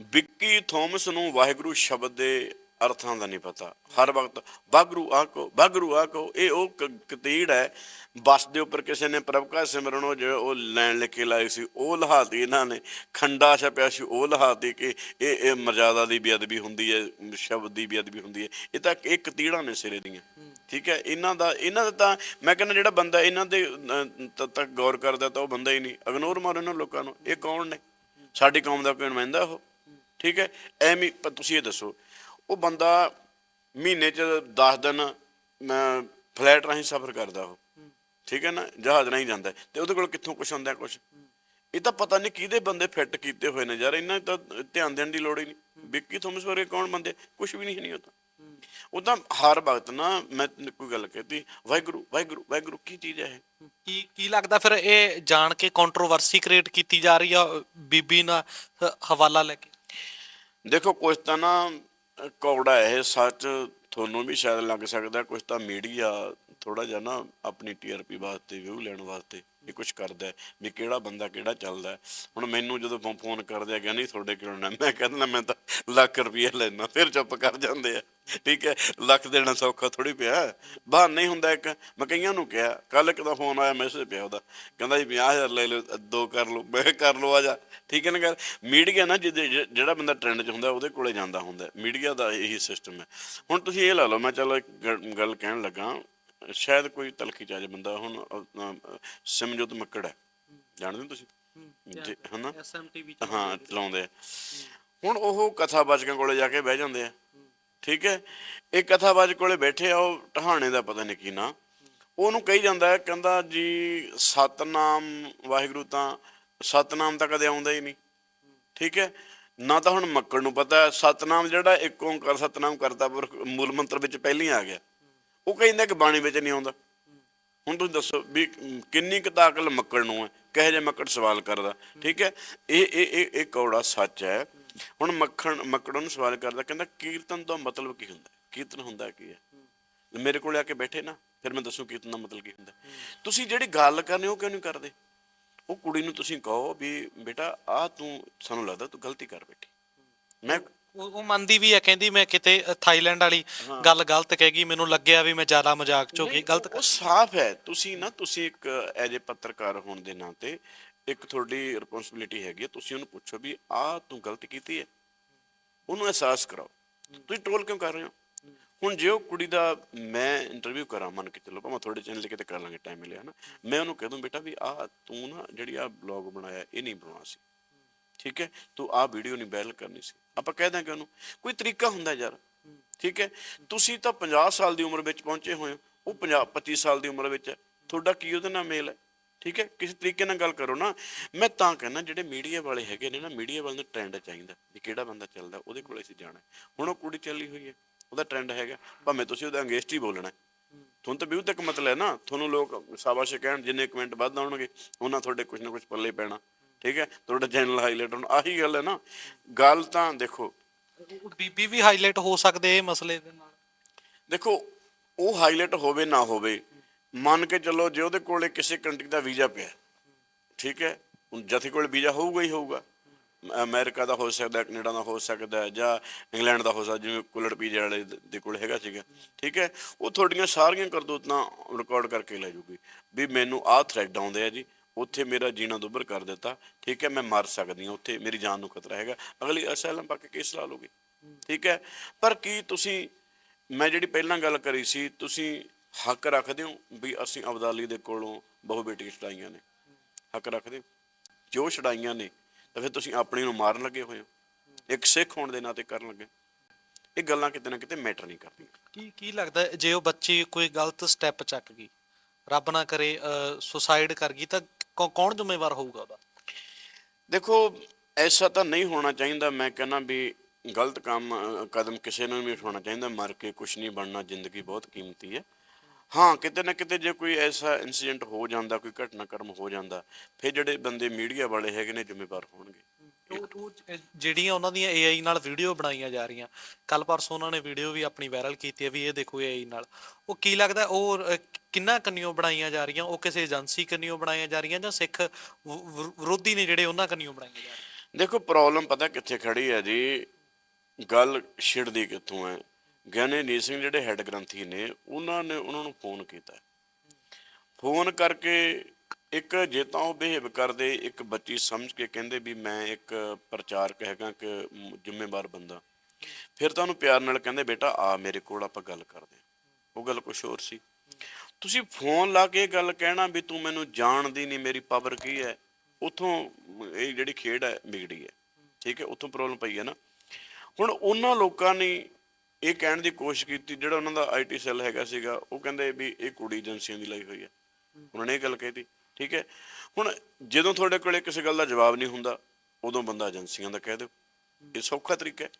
Vicky Thomas ਨੂੰ ਵਾਹਿਗੁਰੂ ਸ਼ਬਦ ਦੇ ਅਰਥਾਂ ਦਾ ਨਹੀਂ ਪਤਾ। ਹਰ ਵਕਤ, ਵਾਹਿਗੁਰੂ ਆਖੋ ਵਾਹਿਗੁਰੂ ਆਖੋ ਇਹ ਉਹ ਕਤੀੜ ਹੈ। ਬਸ ਦੇ ਉੱਪਰ ਕਿਸੇ ਨੇ ਪ੍ਰਭਕਾ ਸਿਮਰਨ ਉਹ ਜੋ ਉਹ ਲੈਣ ਲਿਖ ਕੇ ਲਾਈ ਸੀ, ਉਹ ਲਹਾਤੀ ਇਹਨਾਂ ਨੇ। ਖੰਡਾ ਛਪਿਆ ਸੀ, ਉਹ ਲਹਾਤੀ ਕਿ ਇਹ ਇਹ ਮਰਜ਼ਾਦਾ ਦੀ ਬੇਅਦਬੀ ਹੁੰਦੀ ਹੈ, ਸ਼ਬਦ ਦੀ ਬੇਅਦਬੀ ਹੁੰਦੀ ਹੈ। ਇਹ ਤਾਂ ਇਹ ਕਤੀੜਾਂ ਨੇ ਸਿਰੇ ਦੀਆਂ। ਠੀਕ ਹੈ? ਇਹਨਾਂ ਦਾ ਇਹਨਾਂ ਦਾ ਤਾਂ, ਮੈਂ ਕਹਿੰਦਾ ਜਿਹੜਾ ਬੰਦਾ ਇਹਨਾਂ ਦੇ ਤੱਕ ਗੌਰ ਕਰਦਾ ਤਾਂ ਉਹ ਬੰਦਾ ਹੀ ਨਹੀਂ। ਇਗਨੋਰ ਮਾਰੋ ਇਹਨਾਂ ਲੋਕਾਂ ਨੂੰ। ਇਹ ਕੌਣ ਨੇ? ਸਾਡੀ ਕੌਮ ਦਾ ਕੋਈ ਨੁਮਾਇੰਦਾ ਉਹ? ਠੀਕ ਹੈ? ਐਵੇਂ ਤੁਸੀਂ ਇਹ ਦੱਸੋ, ਉਹ ਬੰਦਾ ਮਹੀਨੇ ਚ 10 ਦਿਨ ਫਲੈਟ ਰਾਹੀਂ ਸਫ਼ਰ ਕਰਦਾ ਉਹ। ਠੀਕ ਹੈ ਨਾ? ਜਹਾਜ਼ ਰਾਹੀਂ ਜਾਂਦਾ ਤੇ ਉਹਦੇ ਕੋਲ ਕਿੱਥੋਂ ਕੁਝ ਹੁੰਦਾ ਕੁਝ ਇਹ ਤਾਂ ਪਤਾ ਨਹੀਂ ਕਿਹਦੇ ਬੰਦੇ ਫਿੱਟ ਕੀਤੇ ਹੋਏ ਨੇ। ਯਾਰ, ਇਹਨਾਂ ਤਾਂ ਧਿਆਨ ਦੇਣ ਦੀ ਲੋੜ ਹੀ ਨਹੀਂ। ਵਿੱਕੀ ਥੋਮਸ ਵਰਗੇ ਕੌਣ ਬੰਦੇ? ਕੁਝ ਵੀ ਨਹੀਂ ਨਹੀਂ ਉਹ ਤਾਂ। ਉਹ ਤਾਂ ਹਰ ਵਕਤ ਨਾ, ਮੈਂ ਕੋਈ ਗੱਲ ਕਹਤੀ, ਵਾਹਿਗੁਰੂ ਵਾਹਿਗੁਰੂ ਵਾਹਿਗੁਰੂ, ਕੀ ਚੀਜ਼ ਹੈ ਇਹ? ਕੀ ਕੀ ਲੱਗਦਾ ਫਿਰ ਇਹ ਜਾਣ ਕੇ ਕੰਟਰੋਵਰਸੀ ਕ੍ਰੀਏਟ ਕੀਤੀ ਜਾ ਰਹੀ ਆ, ਬੀਬੀ ਨਾਲ ਹਵਾਲਾ ਲੈ ਕੇ? ਦੇਖੋ ਕੁਝ ਤਾਂ ਨਾ ਕੌੜਾ ਇਹ ਸੱਚ, ਤੁਹਾਨੂੰ ਵੀ ਸ਼ਾਇਦ ਲੱਗ ਸਕਦਾ ਕੁਝ ਤਾਂ ਮੀਡੀਆ ਥੋੜਾ ਜਿਹਾ ਨਾ ਆਪਣੀ ਟੀਆਰਪੀ ਵਾਸਤੇ, ਵਿਊ ਲੈਣ ਵਾਸਤੇ ਇਹ ਕੁਝ ਕਰਦਾ ਵੀ ਕਿਹੜਾ ਬੰਦਾ ਕਿਹੜਾ ਚੱਲਦਾ ਹੁਣ ਮੈਨੂੰ ਜਦੋਂ ਫੋਨ ਕਰਦੇ ਆ, ਕਹਿੰਦੇ ਤੁਹਾਡੇ ਕਿਉਂ ਨਾ ਮੈਂ ਕਹਿੰਦਾ, ਮੈਂ ਤਾਂ ਲੱਖ ਰੁਪਏ ਲੈਣਾ ਫਿਰ ਚੁੱਪ ਕਰ ਜਾਂਦੇ ਆ। ਠੀਕ ਹੈ, ਲੱਖ ਦੇਣਾ ਸੌਖਾ ਥੋੜੀ ਪਿਆ। ਬਾਹਰ ਨਹੀਂ ਹੁੰਦਾ ਇੱਕ, ਮੈਂ ਕਈਆਂ ਨੂੰ ਕਿਹਾ ਕੱਲ ਇੱਕ ਦਾ ਫੋਨ ਆਇਆ ਮੈਸੇਜ ਪਿਆ ਉਹਦਾ। ਕਹਿੰਦਾ ਜੀ 50000 ਲੈ ਲਓ, ਦੋ ਕਰ ਲਓ, ਮੈਂ ਕਰ ਲਓ, ਆ ਜਾ। ਠੀਕ ਹੈ ਨਾ ਗੱਲ? ਮੀਡੀਆ ਨਾ ਜਿਹਦੇ- ਜਿਹੜਾ ਬੰਦਾ ਟ੍ਰੈਂਡ 'ਚ ਹੁੰਦਾ, ਉਹਦੇ ਕੋਲੇ ਜਾਂਦਾ ਹੁੰਦਾ ਮੀਡੀਆ ਦਾ ਇਹੀ ਸਿਸਟਮ ਹੈ। ਹੁਣ ਤੁਸੀਂ ਇਹ ਲਾ ਲਓ, ਮੈਂ ਚਲੋ ਇੱਕ ਗੱਲ ਕਹਿਣ ਲੱਗਾ ਸ਼ਾਇਦ ਕੋਈ ਤਲਖੀ ਚ ਆ ਬੰਦਾ ਹੁਣ ਸਿਮਰਜੋਤ ਮੱਕੜ ਹੈ। ਜਾਣਦੇ ਹੋ ਤੁਸੀਂ? ਹਨਾ? ਐਸਐਮਟੀਵੀ ਹਾਂ ਚਲਾਉਂਦੇ ਆ। ਹੁਣ ਉਹ ਕਥਾਵਾਚਕਾਂ ਕੋਲੇ ਜਾ ਕੇ ਬਹਿ ਜਾਂਦੇ ਆ। ਠੀਕ ਹੈ? ਇਹ ਕਥਾਵਾਚਕ ਕੋਲੇ ਬੈਠੇ ਆ ਉਹ ਟਹਾਣੇ ਦਾ ਪਤਾ ਨਹੀਂ ਕੀ ਨਾਂ। ਉਹਨੂੰ ਕਹੀ ਜਾਂਦਾ ਹੈ ਕਹਿੰਦਾ ਜੀ ਸਤਨਾਮ ਵਾਹਿਗੁਰੂ ਤਾਂ ਸਤਨਾਮ ਤਾਂ ਕਦੇ ਆਉਂਦਾ ਹੀ ਨਹੀਂ। ਠੀਕ ਹੈ? ਨਾ ਤਾਂ ਹੁਣ ਮੱਕੜ ਨੂੰ ਪਤਾ ਸਤਨਾਮ ਜਿਹੜਾ ਇੱਕ ਓੰਕਾਰ ਸਤਨਾਮ ਕਰਤਾ ਪੁਰਖ ਮੂਲ ਮੰਤਰ ਵਿੱਚ ਪਹਿਲਾਂ ਹੀ ਆ ਗਿਆ। ਉਹ ਕਹਿੰਦਾ ਕਿ ਬਾਣੀ ਵਿੱਚ ਨਹੀਂ ਆਉਂਦਾ। ਹੁਣ ਤੁਸੀਂ ਦੱਸੋ ਵੀ ਕਿੰਨੀ ਕੁ ਤਾਕਲ ਮੱਕੜ ਨੂੰ ਹੈ, ਕਹੇ ਜੇ ਮੱਕੜ ਸਵਾਲ ਕਰਦਾ, ਠੀਕ ਹੈ? ਇਹ ਇਹ ਇਹ ਕੌੜਾ ਸੱਚ ਹੈ। ਹੁਣ ਮੱਖਣ, ਮੱਕੜ ਨੂੰ ਸਵਾਲ ਕਰਦਾ, ਕਹਿੰਦਾ ਕੀਰਤਨ ਦਾ ਮਤਲਬ ਕੀ ਹੁੰਦਾ? ਕੀਰਤਨ ਹੁੰਦਾ ਕੀ ਹੈ? ਮੇਰੇ ਕੋਲ ਆ ਕੇ ਬੈਠੇ ਨਾ, ਫਿਰ ਮੈਂ ਦੱਸੂ ਕੀਰਤਨ ਦਾ ਮਤਲਬ ਕੀ ਹੁੰਦਾ। ਤੁਸੀਂ ਜਿਹੜੀ ਗੱਲ ਕਰਨੀ, ਉਹ ਕਿਉਂ ਨਹੀਂ ਕਰਦੇ? ਉਹ ਕੁੜੀ ਨੂੰ ਤੁਸੀਂ ਕਹੋ ਵੀ ਬੇਟਾ ਆ ਤੂੰ, ਸਾਨੂੰ ਲੱਗਦਾ ਤੂੰ ਗਲਤੀ ਕਰ ਬੈਠੀ। ਮੈਂ ਉਹ ਮੰਨਦੀ ਵੀ ਹੈ ਕਹਿੰਦੀ ਮੈਂ ਕਿਤੇ ਥਾਈਲੈਂਡ ਵਾਲੀ ਗੱਲ ਗਲਤ ਕਹਿ ਗਈ ਮੈਨੂੰ ਲੱਗਿਆ ਵੀ ਮੈਂ ਜ਼ਿਆਦਾ ਮਜ਼ਾਕ ਚ ਹੋ ਗਈ ਗਲਤ ਉਹ ਸਾਫ਼ ਹੈ। ਤੁਸੀਂ ਨਾ ਤੁਸੀਂ ਇੱਕ ਐਜ ਪੱਤਰਕਾਰ ਹੋਣ ਦੇ ਨਾਤੇ ਇੱਕ ਤੁਹਾਡੀ ਰਿਸਪੌਂਸਿਬਿਲਿਟੀ ਹੈਗੀ ਹੈ, ਤੁਸੀਂ ਉਹਨੂੰ ਪੁੱਛੋ ਵੀ ਆ ਤੂੰ ਗਲਤੀ ਕੀਤੀ ਹੈ। ਉਹਨੂੰ ਅਹਿਸਾਸ ਕਰਾਓ। ਤੁਸੀਂ ਟੋਲ ਕਿਉਂ ਕਰ ਰਹੇ ਹੋ? ਹੁਣ ਜੇ ਉਹ ਕੁੜੀ ਦਾ ਮੈਂ ਇੰਟਰਵਿਊ ਕਰਾਂ ਮੰਨ ਕੇ ਚੱਲੋ ਭਾਵੇਂ ਤੁਹਾਡੇ ਚੈਨਲ ਕਿਤੇ ਕਰ ਲਾਂਗੇ ਟਾਈਮ ਮਿਲਿਆ ਨਾ ਮੈਂ ਉਹਨੂੰ ਕਹਿ ਦੂੰ ਬੇਟਾ ਵੀ ਆ ਤੂੰ ਨਾ ਜਿਹੜੀ ਆ ਬਲੌਗ ਬਣਾਇਆ ਇਹ ਨਹੀਂ ਬਣਾਉਣਾ ਸੀ। ਠੀਕ ਹੈ? ਤੂੰ ਆ ਵੀਡੀਓ ਨਹੀਂ ਵਾਇਰਲ ਕਰਨੀ ਸੀ। ਆਪਾਂ ਕਹਿ ਦਾਂਗੇ ਉਹਨੂੰ। ਕੋਈ ਤਰੀਕਾ ਹੁੰਦਾ ਯਾਰ। ਠੀਕ ਹੈ? ਤੁਸੀਂ ਤਾਂ 50 ਸਾਲ ਦੀ ਉਮਰ ਵਿੱਚ ਪਹੁੰਚੇ ਹੋਏ ਹੋ। ਉਹ 50 25 ਸਾਲ ਦੀ ਉਮਰ ਵਿੱਚ ਹੈ। ਤੁਹਾਡਾ ਕੀ ਉਹਦੇ ਨਾਲ ਮੇਲ ਹੈ? ਠੀਕ ਹੈ? ਕਿਸੇ ਤਰੀਕੇ ਨਾਲ ਗੱਲ ਕਰੋ ਨਾ। ਮੈਂ ਤਾਂ ਕਹਿੰਦਾ, ਜਿਹੜੇ ਮੀਡੀਆ ਵਾਲੇ ਹੈਗੇ ਨੇ ਨਾ ਮੀਡੀਆ ਵਾਲੇ ਨੂੰ ਟ੍ਰੈਂਡ ਚਾਹੀਦਾ ਵੀ ਕਿਹੜਾ ਬੰਦਾ ਚੱਲਦਾ ਉਹਦੇ ਕੋਲ ਅਸੀਂ ਜਾਣਾ ਹੁਣ ਉਹ ਕੁੜੀ ਚੱਲੀ ਹੋਈ ਹੈ। ਉਹਦਾ ਟ੍ਰੈਂਡ ਹੈਗਾ। ਭਾਵੇਂ ਤੁਸੀਂ ਉਹਦਾ ਅੰਗੇਸਟ ਹੀ ਬੋਲਣਾ ਤੁਹਾਨੂੰ ਤਾਂ ਵਿਊ ਤੱਕ ਮਤਲਬ ਹੈ ਨਾ। ਤੁਹਾਨੂੰ ਲੋਕ ਸ਼ਾਬਾਸ਼ ਕਹਿਣ, ਜਿੰਨੇ ਕਮੈਂਟ ਵੱਧ ਆਉਣਗੇ, ਉਹਨਾਂ ਤੁਹਾਡੇ ਕੁਝ ਨਾ ਕੁਝ ਪੱਲੇ ਪੈਣਾ। ਠੀਕ ਹੈ? ਤੁਹਾਡਾ ਚੈਨਲ ਹਾਈਲਾਈਟ ਹੋਣਾ ਆਹੀ ਗੱਲ ਹੈ ਨਾ। ਗੱਲ ਤਾਂ ਦੇਖੋ ਬੀਬੀ ਵੀ ਹਾਈਲਾਈਟ ਹੋ ਸਕਦੇ ਇਹ ਮਸਲੇ ਦੇ ਨਾਲ। ਦੇਖੋ ਉਹ ਹਾਈਲਾਈਟ ਹੋਵੇ ਨਾ ਹੋਵੇ ਮੰਨ ਕੇ ਚੱਲੋ ਜੇ ਉਹਦੇ ਕੋਲੇ ਕਿਸੇ ਕੰਟਰੀ ਦਾ ਵੀਜ਼ਾ ਪਿਆ ਠੀਕ ਹੈ? ਹੁਣ ਜਥੇ ਕੋਲ ਵੀਜ਼ਾ ਹੋਊਗਾ ਹੀ ਹੋਊਗਾ। ਅਮਰੀਕਾ ਦਾ ਹੋ ਸਕਦਾ ਕੈਨੇਡਾ ਦਾ ਹੋ ਸਕਦਾ ਜਾਂ ਇੰਗਲੈਂਡ ਦਾ ਹੋ ਸਕਦਾ ਜਿਵੇਂ ਕੁਲੜ ਪੀਜੇ ਵਾਲੇ ਦ- ਕੋਲ ਹੈਗਾ ਸੀਗਾ ਠੀਕ ਹੈ? ਉਹ ਤੁਹਾਡੀਆਂ ਸਾਰੀਆਂ ਕਰਤੂਤਾਂ ਰਿਕਾਰਡ ਕਰਕੇ ਲੈ ਜੂਗੀ ਵੀ ਮੈਨੂੰ ਆਹ ਥ੍ਰੈਡ ਆਉਂਦੇ ਆ ਜੀ। ਉੱਥੇ ਮੇਰਾ ਜੀਣਾ ਦੁੱਭਰ ਕਰ ਦਿੱਤਾ। ਠੀਕ ਹੈ, ਮੈਂ ਮਰ ਸਕਦੀ ਹਾਂ ਉੱਥੇ, ਮੇਰੀ ਜਾਨ ਨੂੰ ਖਤਰਾ ਹੈਗਾ। ਅਗਲੀ ਅਸੈਲਮ ਪਾ ਕੇ ਕੇਸ ਲਾ ਲਓਗੇ ਠੀਕ ਹੈ, ਪਰ ਕੀ ਤੁਸੀਂ, ਮੈਂ ਜਿਹੜੀ ਪਹਿਲਾਂ ਗੱਲ ਕਰੀ ਸੀ, ਤੁਸੀਂ ਹੱਕ ਰੱਖਦੇ ਹੋ ਵੀ ਅਸੀਂ ਅਬਦਾਲੀ ਦੇ ਕੋਲੋਂ ਬਹੁ ਬੇਟੀ ਛਡਾਈਆਂ ਨੇ? ਹੱਕ ਰੱਖਦੇ ਹੋ? ਜੋ ਛਡਾਈਆਂ ਨੇ, ਤਾਂ ਫਿਰ ਤੁਸੀਂ ਆਪਣੀ ਨੂੰ ਮਾਰਨ ਲੱਗੇ ਹੋਏ ਹੋ। ਇੱਕ ਸਿੱਖ ਹੋਣ ਦੇ ਨਾਤੇ ਕਰਨ ਲੱਗੇ। ਇਹ ਗੱਲਾਂ ਕਿਤੇ ਨਾ ਕਿਤੇ ਮੈਟਰ ਨਹੀਂ ਕਰਦੀਆਂ। ਕੀ ਕੀ ਲੱਗਦਾ ਜੇ ਉਹ ਬੱਚੀ ਕੋਈ ਗਲਤ ਸਟੈਪ ਚੱਕ ਗਈ, ਰੱਬ ਨਾ ਕਰੇ ਸੁਸਾਈਡ ਕਰ ਗਈ, ਤਾਂ ਕੌਣ ਜ਼ਿੰਮੇਵਾਰ ਹੋਊਗਾ ਉਹਦਾ? ਦੇਖੋ, ਐਸਾ ਤਾਂ ਨਹੀਂ ਹੋਣਾ ਚਾਹੀਦਾ, ਮੈਂ ਕਹਿੰਦਾ ਵੀ ਗਲਤ ਕੰਮ ਕਦਮ ਕਿਸੇ ਨੂੰ ਵੀ ਉਠਾਉਣਾ ਚਾਹੀਦਾ, ਮਰ ਕੇ ਕੁਝ ਨਹੀਂ ਬਣਨਾ, ਜ਼ਿੰਦਗੀ ਬਹੁਤ ਕੀਮਤੀ ਹੈ। ਹਾਂ, ਕਿਤੇ ਨਾ ਕਿਤੇ ਜੇ ਕੋਈ ਐਸਾ ਇਨਸੀਡੈਂਟ ਹੋ ਜਾਂਦਾ, ਕੋਈ ਘਟਨਾਕ੍ਰਮ ਹੋ ਜਾਂਦਾ, ਫਿਰ ਜਿਹੜੇ ਬੰਦੇ ਮੀਡੀਆ ਵਾਲੇ ਹੈਗੇ ਨੇ ਜ਼ਿੰਮੇਵਾਰ ਹੋਣਗੇ। ਉਹ ਉਹ ਜਿਹੜੀਆਂ ਉਹਨਾਂ ਦੀਆਂ AI ਨਾਲ ਵੀਡੀਓ ਬਣਾਈਆਂ ਜਾ ਰਹੀਆਂ ਕੱਲ ਪਰਸੋਂ ਉਹਨਾਂ ਨੇ ਵੀਡੀਓ ਵੀ ਆਪਣੀ ਵਾਇਰਲ ਕੀਤੀ ਹੈ ਵੀ ਇਹ ਦੇਖੋ AI ਨਾਲ। ਉਹ ਕੀ ਲੱਗਦਾ ਉਹ ਕਿੰਨਾ ਕੰਨਿਓ ਬਣਾਈਆਂ ਜਾ ਰਹੀਆਂ ਉਹ ਕਿਸੇ ਏਜੰਸੀ ਕੰਨਿਓ ਬਣਾਈਆਂ ਜਾ ਰਹੀਆਂ ਜਾਂ ਸਿੱਖ ਵਿਰੋਧੀ ਨੇ ਜਿਹੜੇ ਉਹਨਾਂ ਕੰਨਿਓ ਬਣਾਈਆਂ ਜਾ ਰਹੀਆਂ? ਦੇਖੋ ਪ੍ਰੋਬਲਮ ਪਤਾ ਕਿੱਥੇ ਖੜੀ ਹੈ ਜੀ? ਗੱਲ ਛਿੜਦੀ ਕਿੱਥੋਂ ਹੈ? ਗਿਆਨੀ ਸਿੰਘ ਜਿਹੜੇ ਹੈੱਡ ਗ੍ਰੰਥੀ ਨੇ ਉਹਨਾਂ ਨੇ ਉਹਨਾਂ ਨੂੰ ਫੋਨ ਕੀਤਾ। ਫੋਨ ਕਰਕੇ ਇੱਕ ਜੇ ਤਾਂ ਉਹ ਬਿਹੇਵ ਕਰਦੇ, ਇੱਕ ਬੱਚੀ ਸਮਝ ਕੇ ਕਹਿੰਦੇ ਵੀ ਮੈਂ ਇੱਕ ਪ੍ਰਚਾਰਕ ਹੈਗਾ ਕਿ ਜ਼ਿੰਮੇਵਾਰ ਬੰਦਾ। ਫਿਰ ਤਾਂ ਉਹਨੂੰ ਪਿਆਰ ਨਾਲ ਕਹਿੰਦੇ, ਬੇਟਾ ਆ ਮੇਰੇ ਕੋਲ ਆਪਾਂ ਗੱਲ ਕਰਦੇ ਉਹ ਗੱਲ ਕੁਝ ਹੋਰ ਸੀ। ਤੁਸੀਂ ਫੋਨ ਲਾ ਕੇ ਗੱਲ ਕਹਿਣਾ ਵੀ ਤੂੰ ਮੈਨੂੰ ਜਾਣਦੀ ਨਹੀਂ, ਮੇਰੀ ਪਾਵਰ ਕੀ ਹੈ? ਉਥੋਂ ਇਹ ਜਿਹੜੀ ਖੇਡ ਹੈ, ਵਿਗੜੀ ਹੈ। ਠੀਕ ਹੈ, ਉਥੋਂ ਪ੍ਰੋਬਲਮ ਪਈ ਹੈ ਨਾ। ਹੁਣ ਉਹਨਾਂ ਲੋਕਾਂ ਨੇ ਇਹ ਕਹਿਣ ਦੀ ਕੋਸ਼ਿਸ਼ ਕੀਤੀ, ਜਿਹੜਾ ਉਹਨਾਂ ਦਾ ਆਈਟੀ ਸੈੱਲ ਹੈਗਾ ਸੀਗਾ, ਉਹ ਕਹਿੰਦੇ ਵੀ ਇਹ ਕੁੜੀ ਏਜੰਸੀਆਂ ਦੀ ਲਾਈ ਹੋਈ ਹੈ। ਉਹਨਾਂ ਨੇ ਇਹ ਗੱਲ ਕਹਿਤੀ ਠੀਕ ਹੈ? ਹੁਣ ਜਦੋਂ ਤੁਹਾਡੇ ਕੋਲੇ ਕਿਸੇ ਗੱਲ ਦਾ ਜਵਾਬ ਨਹੀਂ ਹੁੰਦਾ, ਉਦੋਂ ਬੰਦਾ ਏਜੰਸੀਆਂ ਦਾ ਕਹਿ ਦਿਓ। ਇਹ ਸੌਖਾ ਤਰੀਕਾ ਹੈ।